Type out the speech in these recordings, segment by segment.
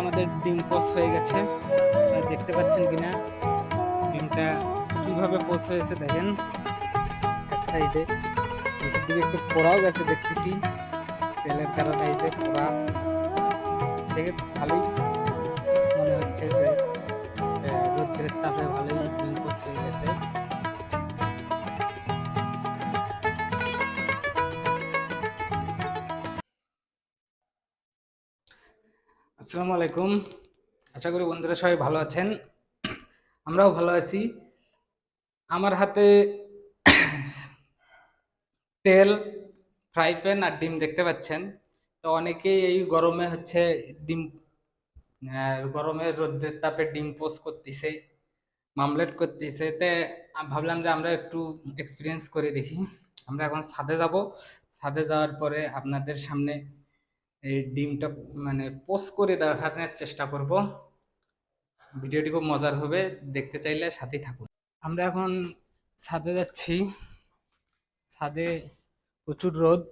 আমাদের ডিম পোস হয়ে গেছে। দেখতে পাচ্ছেন কিনা? ডিমটা কীভাবে পোস হয়েছে দেখেন। এক সাইডে নিচের দিকে একটু পোড়াও গেছে দেখতেছি। তেলের কারণে এই যে পোড়া দেখে ভালোই মনে হচ্ছে যে রোদ্রের তাপে ভালোই আসসালামু আলাইকুম। আশা করি বন্ধুরা সবাই ভালো আছেন। আমরাও ভালো আছি। আমার হাতে তেল ফ্রাই প্যান আর ডিম দেখতে পাচ্ছেন। তো অনেকেই এই গরমে হচ্ছে ডিম আহ, গরমে রোদ্রের তাপে ডিম পোস করতেছে মামলেট করতেছে। তে ভাবলাম যে আমরা একটু এক্সপিরিয়েন্স করে দেখি। আমরা এখন ছাদে যাব। ছাদে যাওয়ার পরে আপনাদের সামনে এই ডিমটা মানে পোস্ট করে দেখানোর চেষ্টা করব। ভিডিওটি খুব মজার হবে, দেখতে চাইলে সাথেই থাকুন। আমরা এখন ছাদে যাচ্ছি। ছাদে প্রচুর রোদ।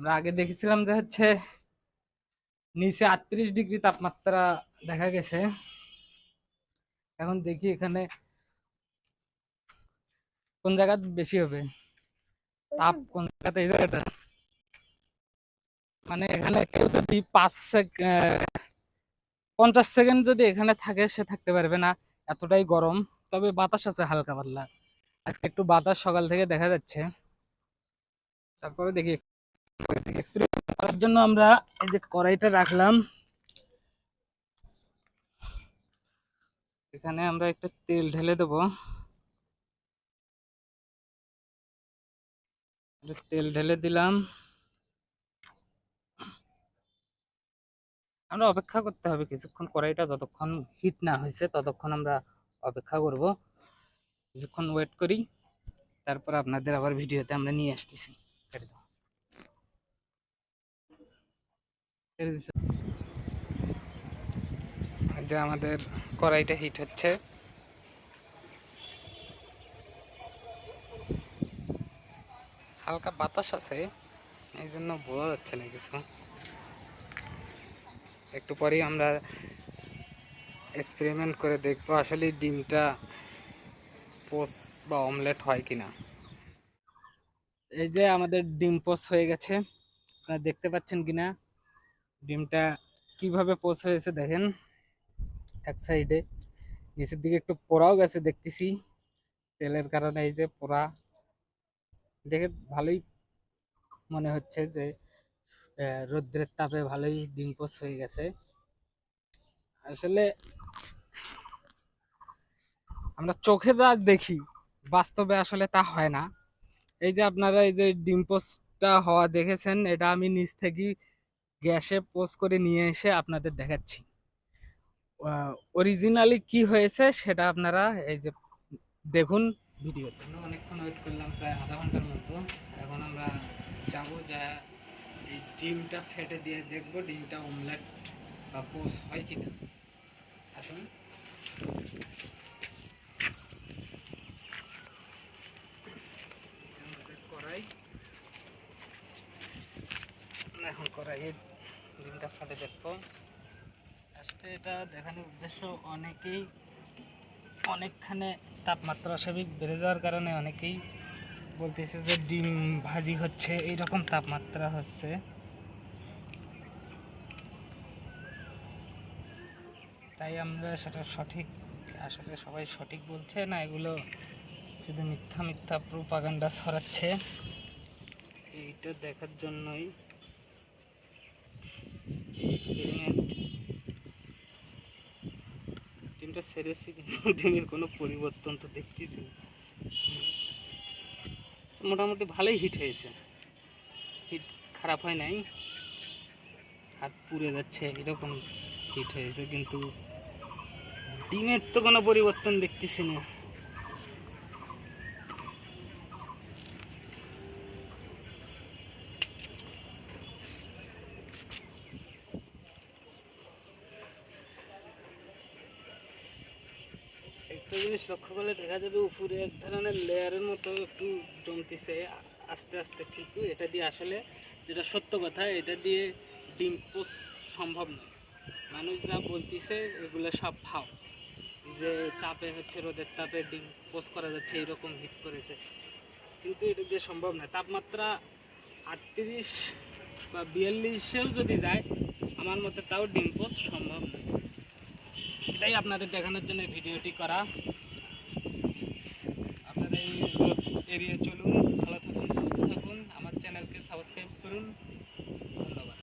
আমরা আগে দেখেছিলাম যে হচ্ছে নিচে আটত্রিশ ডিগ্রি তাপমাত্রা দেখা গেছে। এখন দেখি এখানে কোন জায়গা বেশি হবে। তাপ কোন জায়গাতে এই জায়গাটা মানে এখানে কেউ যদি পাঁচ পঞ্চাশ সেকেন্ড যদি এখানে থাকে, সে থাকতে পারবে না। এতটাই গরম। তবে বাতাস আছে হালকা পাতলা। আজকে একটু বাতাস সকাল থেকে দেখা যাচ্ছে। তারপরে দেখি এক্সপেরিমেন্ট করার জন্য আমরা এই যে কড়াইটা রাখলাম। এখানে আমরা একটা তেল ঢেলে দেবো। তেল ঢেলে দিলাম। আমরা অপেক্ষা করতে হবে কিছুক্ষণ কড়াইটা যতক্ষণ হিট না হয়েছে ততক্ষণ আমরা অপেক্ষা করব। কিছুক্ষণ ওয়েট করি, তারপর আপনাদের আবার ভিডিওতে আমরা নিয়ে আসতেছি। যে আমাদের কড়াইটা হিট হচ্ছে। হালকা বাতাস আছে এই জন্য বোঝা যাচ্ছে না কিছু। একটু পরেই আমরা এক্সপেরিমেন্ট করে দেখব আসলে ডিমটা পোস বা অমলেট হয় কি না এই যে আমাদের ডিম পোস হয়ে গেছে, আপনারা দেখতে পাচ্ছেন কি না ডিমটা কীভাবে পোস হয়েছে দেখেন, এক সাইডে নিচের দিকে একটু পোড়াও গেছে দেখতেছি, তেলের কারণে এই যে পোড়া। দেখে ভালোই মনে হচ্ছে যে রৌদ্রের তাপে ভালোই ডিম পোস হয়ে গেছে। আসলে আমরা চোখে যা দেখি, বাস্তবে আসলে তা হয় না। এই যে আপনারা এই যে ডিম পোস্টটা হওয়া দেখেছেন, এটা আমি নিচ থেকে গ্যাসে পোস্ট করে নিয়ে এসে আপনাদের দেখাচ্ছি। অরিজিনালি কি হয়েছে সেটা আপনারা এই যে দেখুন ভিডিওতে। অনেকক্ষণ ওয়েট করলাম, প্রায় আধা ঘণ্টার মতো। এখন আমরা যাব যা এই ডিমটা ফেটে দিয়ে দেখব ডিমটা অমলেট বা পোস হয় কিনা। আসুন। আমাদের কড়াই। এখন কড়াইয়ে ডিমটা ফেটে দেখব। আসলে এটা দেখানোর উদ্দেশ্য অনেকেই অনেকখানে তাপমাত্রা স্বাভাবিক বেড়ে যাওয়ার কারণে অনেকেই বলতেছে যে ডিম ভাজি হচ্ছে এইরকম তাপমাত্রা হচ্ছে। তাই আমরা সেটা সঠিক, আসলে সবাই সঠিক বলছে না, এগুলো শুধু মিথ্যা মিথ্যা প্রোপাগান্ডা ছড়াচ্ছে। এইটা দেখার জন্যই ডিমটা সেরেছি কিন্তু ডিমের কোনো পরিবর্তন তো দেখতেছি মোটামুটি ভালোই হিট হয়েছে। হিট খারাপ হয় নাই। হাত পুড়ে যাচ্ছে, এরকম হিট হয়েছে, কিন্তু ডিমের তো কোনো পরিবর্তন দেখতেছি না। একটা জিনিস লক্ষ্য করলে দেখা যাবে উপরে এক ধরনের লেয়ারের মতো একটু জমতেছে আস্তে আস্তে, কিন্তু এটা দিয়ে আসলে যেটা সত্য কথা, এটা দিয়ে ডিম পোষ সম্ভব নয়। মানুষ যা বলতিছে, এগুলো সব ফাও। যে তাপে হচ্ছে, রোদের তাপে ডিম পোস্ট করা যাচ্ছে, এরকম হিট করেছে। কিন্তু এটা দিয়ে সম্ভব নয়। তাপমাত্রা আটত্রিশ বা বিয়াল্লিশেও যদি যায়, আমার মতে তাও ডিম পোস্ট সম্ভব না এটাই আপনাদের দেখানোর জন্য ভিডিওটি করা। আপনারা এই রোদ এড়িয়ে চলুন, ভালো থাকুন, সুস্থ থাকুন। আমার চ্যানেলকে সাবস্ক্রাইব করুন। ধন্যবাদ।